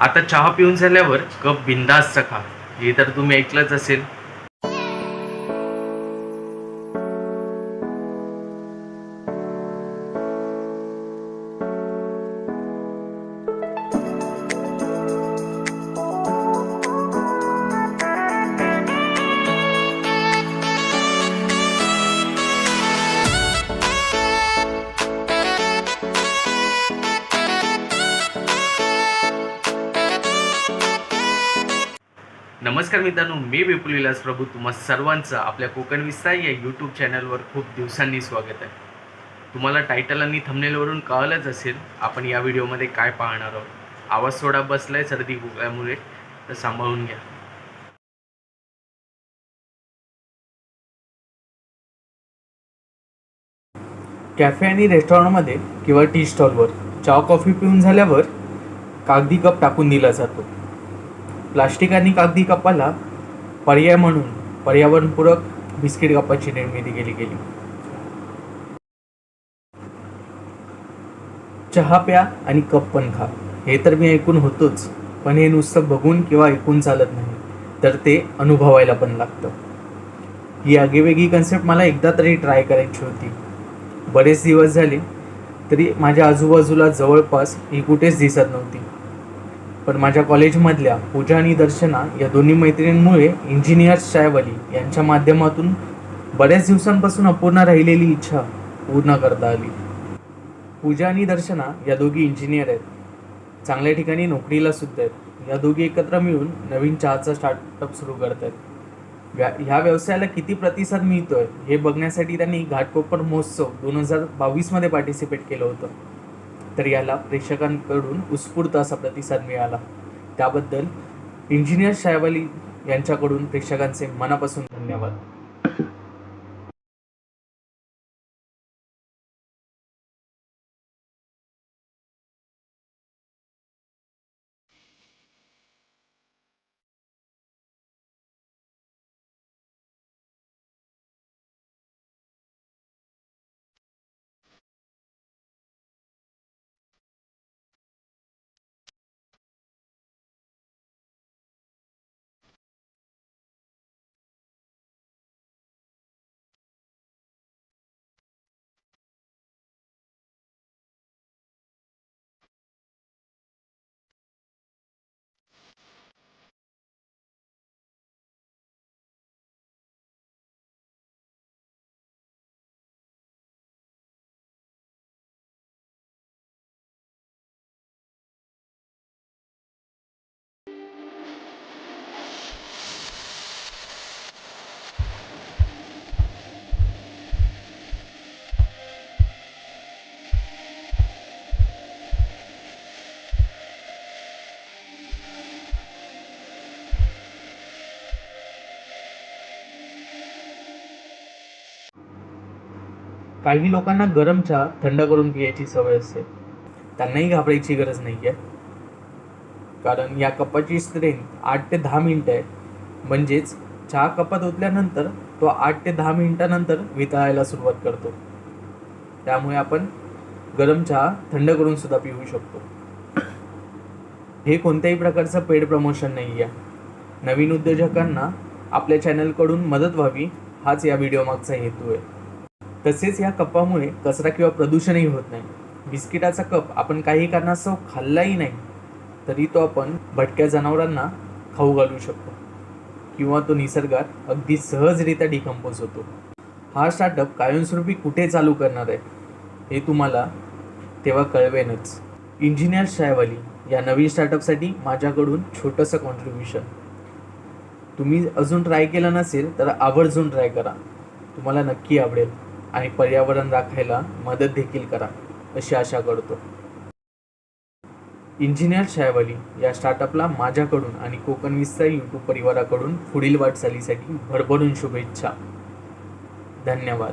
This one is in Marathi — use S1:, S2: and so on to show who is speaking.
S1: आता चहा पिऊन झाल्यावर कप बिंदास्त खा. हे तर तुम्ही ऐकलंच असेल. नमस्कार मित्रांनो मी विपुल विलास प्रभू. तुम्हा सर्वांचं आपल्या कोकण विस्तार या यूट्यूब चॅनलवर खूप दिवसांनी स्वागत आहे. तुम्हाला टायटल आणि थंबनेलवरून कळलंच असेल आपण या व्हिडिओमध्ये काय पाहणार आहोत. आवाज थोडा बसलाय सर्दी खोकल्यामुळे तर सांभाळून घ्या.
S2: कॅफे आणि रेस्टॉरंटमध्ये किंवा टी स्टॉलवर चहा कॉफी पिऊन झाल्यावर कागदी कप टाकून दिला जातो. प्लास्टिक आणि कागदी कपाला पर्याय म्हणून पर्यावरणपूरक बिस्किट कपाची निर्मिती केली गेली. चहा प्या आणि कप पण खा. हे तर मी ऐकून होतोच पण हे नुसतं बघून किंवा ऐकून चालत नाही तर ते अनुभवायला पण लागतं. ही आगीवेगळी कन्सेप्ट मला एकदा तरी ट्राय करायची होती. बरेच दिवस झाले तरी माझ्या आजूबाजूला जवळपास ही कुठेच दिसत नव्हती. पण माझ्या कॉलेजमधल्या पूजा आणि दर्शना या दोन्ही मैत्रिणींमुळे इंजिनियर्स शायवली यांच्या माध्यमातून बऱ्याच दिवसांपासून अपूर्ण राहिलेली इच्छा पूर्ण करता आली. पूजा आणि दर्शना या दोघी इंजिनियर आहेत. चांगल्या ठिकाणी नोकरीला सुद्धा आहेत. या दोघी एकत्र मिळून नवीन चहाचा स्टार्टअप सुरू करत आहेत व्या ह्या व्यवसायाला किती प्रतिसाद मिळतोय हे बघण्यासाठी त्यांनी घाटकोपर महोत्सव दोन हजार बावीसमध्ये पार्टिसिपेट केलं होतं. तर याला प्रेक्षकांकडून उत्स्फूर्त असा प्रतिसाद मिळाला. त्याबद्दल इंजिनियर शायवाली यांच्याकडून प्रेक्षकांचे मनापासून धन्यवाद. काही लोकांना गरम चहा थंड करून पियाची सवय असते. त्यांनाही घाबरायची गरज नाही आहे कारण या कपाची स्ट्रेंथ आठ ते दहा मिनिटं आहे. म्हणजेच चहा कपात ओतल्यानंतर तो आठ ते दहा मिनिटानंतर वितळायला सुरुवात करतो. त्यामुळे आपण गरम चहा थंड करून सुद्धा पिऊ शकतो. हे कोणत्याही प्रकारचं पेड प्रमोशन नाही आहे नवीन उद्योजकांना आपल्या चॅनलकडून मदत व्हावी हाच या व्हिडिओ मागचा हेतू आहे. तसेच या कपामुळे कचरा किंवा प्रदूषणही होत नाही. बिस्किटाचा कप आपण काही कारणास्तव खाल्लाही नाही तरी तो आपण भटक्या जनावरांना खाऊ घालू शकतो किंवा तो निसर्गात अगदी सहजरित्या डिकम्पोज होतो. हा स्टार्टअप कायमस्वरूपी कुठे चालू करणार आहे हे तुम्हाला तेव्हा कळवेनच. इंजिनियर शायवाली या नवीन स्टार्टअपसाठी माझ्याकडून छोटंसं कॉन्ट्रीब्युशन तुम्ही अजून ट्राय केलं नसेल तर आवर्जून ट्राय करा. तुम्हाला नक्की आवडेल. आणि पर्यावरण राखायला मदत देखील करा अशी आशा करतो. इंजिनियर शायवाली या स्टार्टअपला माझ्याकडून आणि कोकण विस्तार यूट्यूब परिवाराकडून पुढील वाटचालीसाठी भरभरून शुभेच्छा. धन्यवाद.